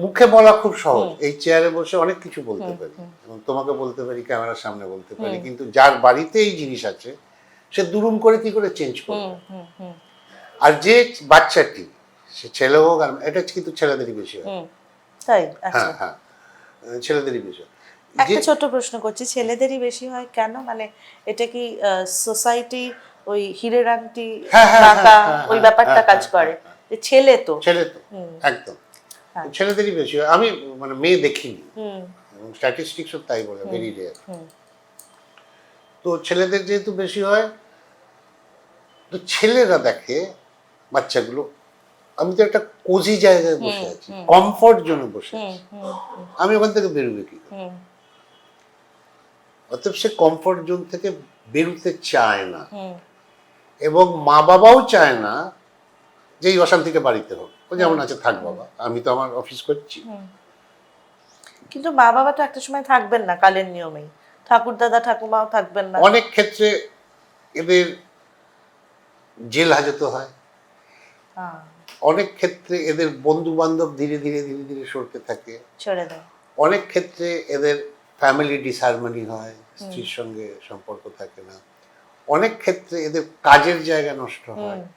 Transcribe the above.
মুখে বলা খুব সহজ। এই চেয়ারে বসে অনেক কিছু বলতে পারি। এবং তোমাকে বলতে পারি ক্যামেরার সামনে বলতে পারি কিন্তু যার বাড়িতে এই জিনিস আছে সে দুরুম করে কি করে চেঞ্জ করবে? আর যে বাচ্চাটি সে ছেলে হোক আর এটা কিন্তু ছেলেদেরই বেশি হয় তাই? আচ্ছা। হ্যাঁ। হ্যাঁ ছেলেদেরই বেশি হয় একটা ছোট্ট প্রশ্ন করছি ছেলেদেরই বেশি হয় কেন? মানে এটা কি সোসাইটি ওই হিরের আংটি হ্যাঁ, হ্যাঁ, হ্যাঁ, হ্যাঁ, ওই ব্যাপারটা হ্যাঁ, কাজ হ্যাঁ, করে? ছেলে তো। ছেলে তো একদম। হ্যাঁ। ছেলেদেরই বেশি হয়। আমি মানে মেয়ে দেখিনি। স্ট্যাটিস্টিক্সও তাই বলে ভেরি রেয়ার তো ছেলেদের যেহেতু বেশি হয় তো ছেলেরা দেখে বাচ্চাগুলো আমি তো একটা কোজি জায়গায় বসে আছি কমফর্ট জোনে বসে আছি। আমি ওখান থেকে বেরোবে কি? অতএব সে কমফর্ট জোন থেকে বেরোতে চায় না। এবং মা বাবাও চায় না যে এই অশান্তিটা বাড়িতে হোক। ও যেমন আছে থাক বাবা আমি তো আমার অফিস করছি। কিন্তু মা বাবা তো একটা সময় থাকবেন না কালের নিয়মেই। ঠাকুর দাদা ঠাকুমাও থাকবেন না। অনেক ক্ষেত্রে এদের জেল হাজতে হয়। হ্যাঁ, অনেক ক্ষেত্রে এদের বন্ধু বান্ধব ধীরে ধীরে ধীরে ধীরে সরতে থাকে। ছেড়ে দেয়। অনেক ক্ষেত্রে এদের ফ্যামিলি ডিসহারমনি হয় স্ত্রীর সঙ্গে সম্পর্ক থাকে না। অনেক ক্ষেত্রে এদের কাজের জায়গা নষ্ট হয়।